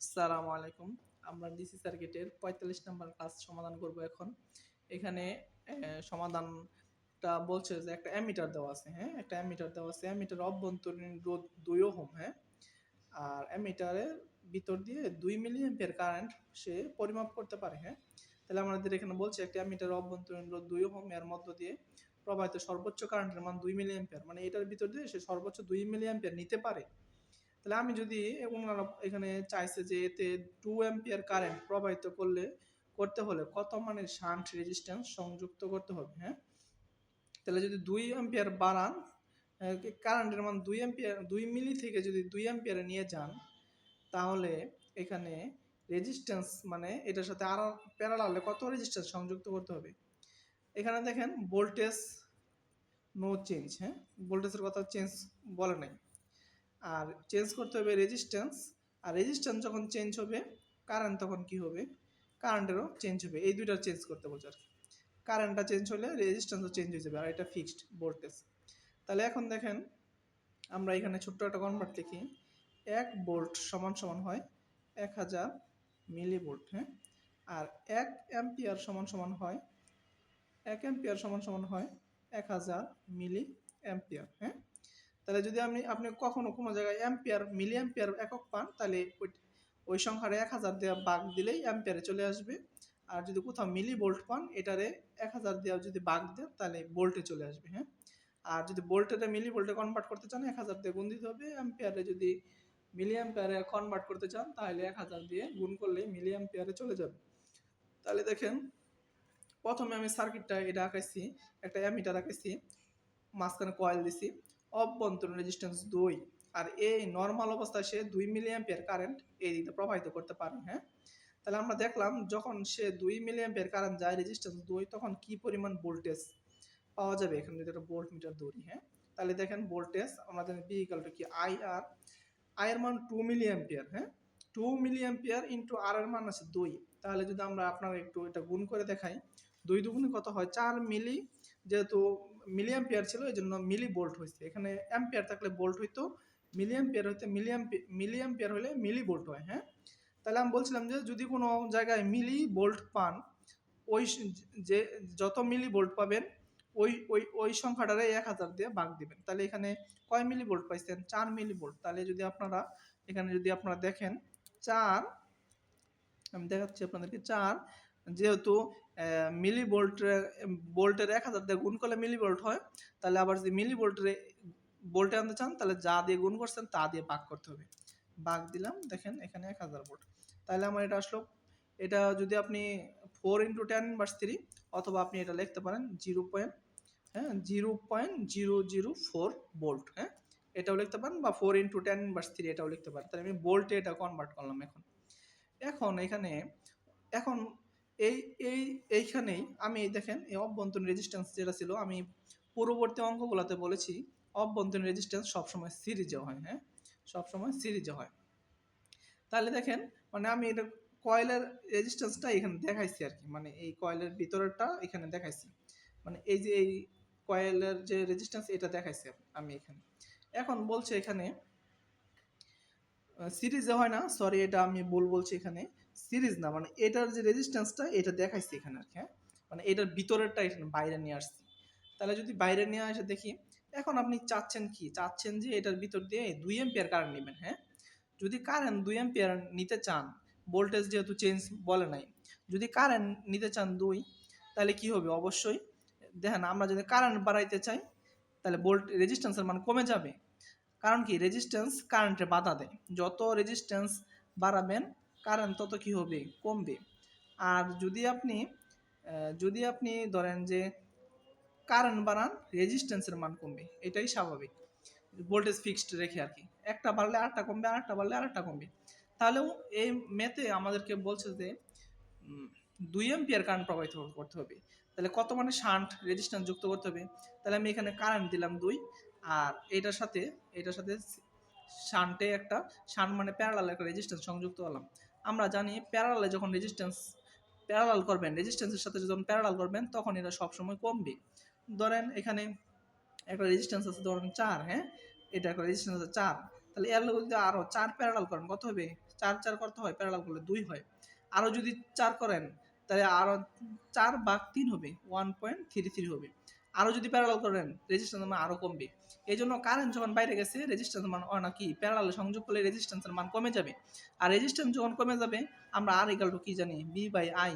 সালাম আলাইকুম। আমরা ডিসি সার্কিটের পঁয়তাল্লিশ নম্বর ক্লাস সমাধান করব এখন। এখানে সমাধানটা বলছে যে একটা অ্যামিটার দেওয়া আছে হ্যাঁ? একটা অ্যামিটার দেওয়া আছে। অ্যামিটার অভ্যন্তরীণ রোধ দুই ওহম হ্যাঁ? আর অ্যামিটারের ভিতর দিয়ে দুই মিলি কারেন্ট সে পরিমাপ করতে পারে হ্যাঁ? তাহলে আমাদের এখানে বলছে একটা অ্যামিটার অভ্যন্তরীণ রোধ দুই ওহম, এর মধ্য দিয়ে প্রবাহিত সর্বোচ্চ কারেন্টের মান দুই মিলি মানে এটার ভিতর দিয়ে সে সর্বোচ্চ দুই মিলি নিতে পারে। তাহলে আমি যদি ওনারা এখানে চাইছে যে এতে টু অ্যাম্পিয়ার কারেন্ট প্রবাহিত করলে, করতে হলে কত মানের শান্ট রেজিস্ট্যান্স সংযুক্ত করতে হবে হ্যাঁ? তাহলে যদি দুই অ্যাম্পিয়ার বাড়ান কারেন্টের মান দুই অ্যাম্পিয়ার দুই মিলি থেকে যদি দুই অ্যাম্পিয়ারে নিয়ে যান, তাহলে এখানে রেজিস্ট্যান্স মানে এটার সাথে আরও প্যারালালে কত রেজিস্ট্যান্স সংযুক্ত করতে হবে? এখানে দেখেন ভোল্টেজ নো চেঞ্জ হ্যাঁ? ভোল্টেজের কথা চেঞ্জ বলে নাই। আর চেঞ্জ করতে হবে রেজিস্ট্যান্স আর রেজিস্ট্যান্স যখন চেঞ্জ হবে কারেন্ট তখন কি হবে? কারেন্টেরও চেঞ্জ হবে। এই দুইটা চেঞ্জ করতে বলছে আর কি। কারেন্টটা চেঞ্জ হলে রেজিস্ট্যান্সও চেঞ্জ হয়ে যাবে, আর এটা ফিক্সড ভোল্টেজ তাহলে এখন দেখেন, আমরা এখানে ছোট্ট একটা কনভার্ট লিখি। এক ভোল্ট সমান সমান হয় এক হাজার মিলি ভোল্ট হ্যাঁ? আর এক অ্যাম্পিয়ার সমান সমান হয়, এক অ্যাম্পিয়ার সমান সমান হয় এক হাজার মিলি অ্যাম্পিয়ার হ্যাঁ? তাহলে যদি আপনি আপনি কখনো কোনো জায়গায় অ্যাম্পিয়ার মিলি অ্যাম্পিয়ার একক পান, তাহলে ওই ওই সংখ্যাটা এক হাজার দেওয়া বাঘ দিলেই অ্যাম্পিয়ারে চলে আসবে। আর যদি কোথাও মিলি বোল্ট পান, এটারে এক হাজার দেওয়া যদি বাঘ দেন, তাহলে বোল্টে চলে আসবে হ্যাঁ? আর যদি ভোল্টেটা মিলি বোল্টে কনভার্ট করতে চান, এক হাজার দিয়ে গুণ দিতে হবে। অ্যাম্পিয়ারে যদি মিলি অ্যাম্পিয়ারে কনভার্ট করতে চান, তাহলে এক হাজার দিয়ে গুণ করলেই মিলি অ্যাম্পিয়ারে চলে যাবে। তাহলে দেখেন, প্রথমে আমি সার্কিটটা এটা আঁকাইছি, একটা অ্যামিটার আঁকাইছি, মাঝখানে কয়েল দিছি। অভ্যন্তরীণ রেজিস্ট্যান্স দুই। আর এই নর্মাল অবস্থায় সে দুই মিলি অ্যাম্পিয়ার কারেন্ট এই দিকে প্রবাহিত করতে পারে হ্যাঁ? তাহলে আমরা দেখলাম যখন সে দুই মিলি অ্যাম্পিয়ার কারেন্ট যায় রেজিস্ট্যান্স দুই, তখন কি পরিমাণ ভোল্টেজ পাওয়া যাবে? এখানে যদি একটা ভোল্ট মিটার ধরি হ্যাঁ? তাহলে দেখেন ভোল্টেজ বি ইকালটা কি? আই আর আই এর মান টু মিলি অ্যাম্পিয়ার হ্যাঁ? Two milli ampere into R এর মান আছে দুই। তাহলে যদি আমরা আপনার একটু এটা গুণ করে দেখাই, দুই দুগুণে কত হয়? চার মিলি যেহেতু মিলি অ্যাম্পিয়ার ছিল, এই জন্য মিলি বোল্ট হয়েছে। এখানে অ্যাম্পিয়ার থাকলে বোল্ট হইতো মিলি অ্যাম্পিয়ার হইতে মিলি মিলি অ্যাম্পিয়ার হলে মিলি বোল্ট হয় হ্যাঁ? তাহলে আমি বলছিলাম যে, যদি কোনো জায়গায় মিলি বোল্ট পান, ওই যে, যত মিলি বোল্ট পাবেন, ওই ওই ওই সংখ্যাটারে এক হাজার দিয়ে ভাগ দিবেন। তাহলে এখানে কয় মিলি বোল্ট পাইছেন? চার মিলি বোল্ট তাহলে যদি আপনারা, এখানে যদি আপনারা দেখেন, চার, আমি দেখাচ্ছি আপনাদেরকে, চার, যেহেতু মিলি ভোল্টের ভোল্টের এক হাজার দিয়ে গুণ করলে মিলি ভোল্ট হয়, তাহলে আবার যদি মিলি ভোল্টের ভোল্টে আনতে চান, তাহলে যা দিয়ে গুণ করছেন তা দিয়ে ভাগ করতে হবে। ভাগ দিলাম, দেখেন এখানে এক হাজার ভোল্ট তাহলে আমার এটা আসলো, এটা যদি আপনি four into ten inverse three, অথবা আপনি এটা লিখতে পারেন জিরো পয়েন্ট হ্যাঁ zero point zero zero four volt হ্যাঁ এটাও লিখতে পারেন বা four into ten inverse three এটাও লিখতে পারেন। তাহলে আমি ভোল্টে এটা কনভার্ট করলাম এখন। এখন এখানে, এখন এই এই, এইখানেই আমি দেখেন এই অভ্যন্তরীণ রেজিস্ট্যান্স যেটা ছিল, আমি পূর্ববর্তী অঙ্কগুলোতে বলেছি, অভ্যন্তরীণ রেজিস্ট্যান্স সবসময় সিরিজে হয় হ্যাঁ? সবসময় সিরিজে হয়। তাহলে দেখেন মানে আমি এটা কয়েলের রেজিস্ট্যান্সটা এখানে দেখাইছি আর কি মানে এই কয়েলের ভিতরেরটা এখানে দেখাইছি। মানে এই যে এই কয়েলের যে রেজিস্ট্যান্স এটা দেখাইছি আমি এখানে। এখন বলছে এখানে সিরিজে হয় না সরি এটা আমি ভুল বলছি এখানে। সিরিজ না মানে এটার যে রেজিস্ট্যান্সটা এটা দেখাইছি এখানে আর কি হ্যাঁ? মানে এটার ভিতরেরটা এখানে বাইরে নিয়ে আসছি। তাহলে যদি বাইরে নিয়ে আসে দেখি, এখন আপনি চাচ্ছেন কি? চাচ্ছেন যে এটার ভিতর দিয়ে দুই এম্পিয়ার কারেন্ট নেবেন হ্যাঁ? যদি কারেন্ট দুই এম্পিয়ার নিতে চান ভোল্টেজ যেহেতু চেঞ্জ বলে নাই, যদি কারেন্ট নিতে চান দুই, তাহলে কি হবে? অবশ্যই। দেখেন, আমরা যদি কারেন্ট বাড়াইতে চাই, তাহলে ভোল্ট রেজিস্ট্যান্সের মান কমে যাবে। কারণ কি? রেজিস্ট্যান্স কারেন্টে বাধা দেয়। যত রেজিস্ট্যান্স বাড়াবেন কারেন্ট তত কি হবে? কমবে। আর যদি আপনি যদি আপনি ধরেন যে কারেন্ট বাড়ান রেজিস্ট্যান্সের মান কমবে। এটাই স্বাভাবিক। ভোল্টেজ ফিক্সড রেখে আর কি। একটা বাড়লে আরেকটা কমবে, আরেকটা বাড়লে আরেকটা কমবে। তাহলেও এই মেতে আমাদেরকে বলছে যে দুই এম্পিয়ার কারেন্ট প্রবাহিত করতে হবে। তাহলে কত মানে শান্ট রেজিস্ট্যান্স যুক্ত করতে হবে? তাহলে আমি এখানে কারেন্ট দিলাম দুই। আর এটার সাথে এটার সাথে শান্টে একটা, শান্ট মানে প্যারালাল একটা রেজিস্ট্যান্স সংযুক্ত হলাম। আমরা জানি প্যারালালে যখন রেজিস্ট্যান্স প্যারালাল করবেন রেজিস্ট্যান্সের সাথে যখন প্যারালাল করবেন, তখন এটা সবসময় কমবে। ধরেন এখানে একটা রেজিস্ট্যান্স আছে, ধরেন চার হ্যাঁ? এটা একটা রেজিস্ট্যান্স আছে চার। তাহলে এর লগে যদি আরও চার প্যারালাল করেন, কত হবে? চার চার করতে হয় প্যারালাল করলে দুই হয়। আরও যদি চার করেন, তাহলে আরও চার ভাগ তিন হবে ওয়ান পয়েন্ট থ্রি থ্রি হবে। আরও যদি প্যারালাল করেন রেজিস্ট্যান্স মান আরও কমবে। এই জন্য কারেন্ট যখন বাইরে গেছে রেজিস্ট্যান্স মান না কি প্যারালাল সংযোগ করলে রেজিস্ট্যান্সের মান কমে যাবে। আর রেজিস্ট্যান্স যখন কমে যাবে, আমরা আর ইকাল টু কি জানি? বি বাই আই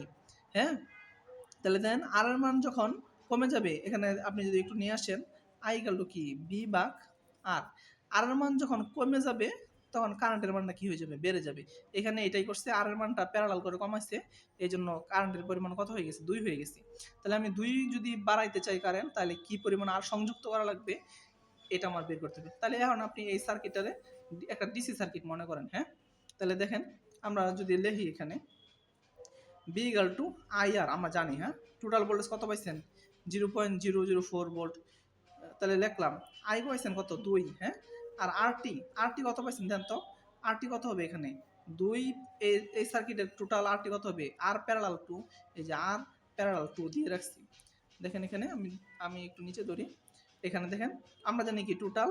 হ্যাঁ? তাহলে দেন আর এর মান যখন কমে যাবে, এখানে আপনি যদি একটু নিয়ে আসেন আই ইকাল টু কি? বি বাক আর আর এর মান যখন কমে যাবে তখন কারেন্টের মানটা কি হয়ে যাবে? বেড়ে যাবে। এখানে এটাই করছে, আর এর মানটা প্যারালাল করে কমাইছে। এই জন্য কারেন্টের পরিমাণ কত হয়ে গেছে? দুই হয়ে গেছে। তাহলে আমি দুই যদি বাড়াইতে চাই কারেন্ট তাহলে কি পরিমাণ আর সংযুক্ত করা লাগবে? এটা আমার বের করতে হবে। তাহলে এখন আপনি এই সার্কিটটারে একটা ডিসি সার্কিট মনে করেন হ্যাঁ? তাহলে দেখেন, আমরা যদি লিখি এখানে V equal to I R আমরা জানি হ্যাঁ? টোটাল ভোল্টেজ কত পাইছেন? Zero point zero zero four volt তাহলে লিখলাম আই পাইছেন কত? দুই হ্যাঁ? আর আরটি আরটি কত পাইছেন দেন তো? আরটি কত হবে এখানে? দুই, এই সার্কিটের টোটাল আরটি কত হবে? আর প্যারালাল টু এই যে আর প্যারালাল টু দিয়ে রাখছি। দেখেন এখানে আমি আমি একটু নিচে ধরি। এখানে দেখেন, আমরা জানি কি টোটাল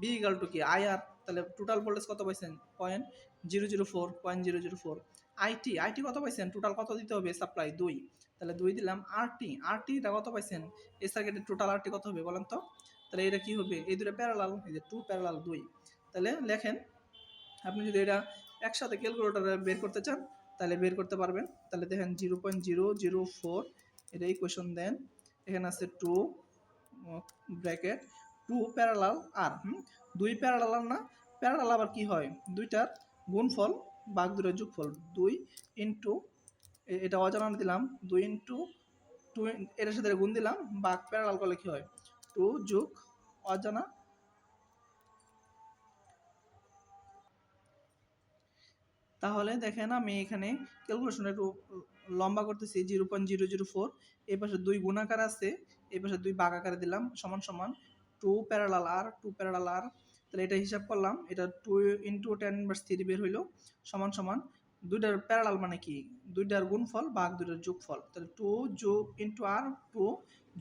বি ইকাল টু কি? আই আর তাহলে টোটাল ভোল্টেজ কত পাইছেন? Point zero zero four point zero zero four I T I T কত পাইছেন? টোটাল কত দিতে হবে? সাপ্লাই দুই। তাহলে দুই দিলাম আরটি আরটিটা কত পাইছেন? এই সার্কিটের টোটাল আরটি কত হবে বলেন তো? তাহলে এটা কি হবে? এই দুটো প্যারালাল এই যে টু প্যারালাল দুই। তাহলে লেখেন, আপনি যদি এটা একসাথে ক্যালকুলেটারে বের করতে চান, তাহলে বের করতে পারবেন। তাহলে দেখেন zero point zero zero four এটা ইকুয়েশন দেন। এখানে আছে two bracket two parallel R দুই প্যারালাল না প্যারালাল আবার কি হয়? দুইটার গুণফল বাঘ দুটোর যোগফল দুই ইন্টু এটা অজানা দিলাম, দুই ইন্টু টু এটার সাথে গুণ দিলাম বাঘ প্যারালাল করলে কি হয়? টু যোগ অজানা। তাহলে দেখেন আমি এখানে ক্যালকুলেশন একটু লম্বা করতেছি zero point zero zero four, এই পাশে দুই গুণাকার আছে, এই পাশে দুই আকারে দিলাম, সমান সমান two parallel R, two parallel R. তাহলে এটা হিসাব করলাম, এটা two into ten inverse three বের হইল, সমান সমান দুইটার প্যারালাল মানে কি? দুইটার গুণফল বাঘ দুইটার যোগফল। তাহলে টু যোগ ইন্টু আর টু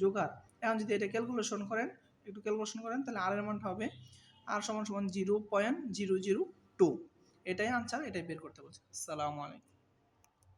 যোগ আর। এখন যদি এটা ক্যালকুলেশন করেন, একটু ক্যালকুলেশন করেন, তাহলে আর এর মানটা হবে আর সমান সমান zero point zero zero two এটাই আনসার এটাই বের করতে বলছে। সালামু আলাইকুম।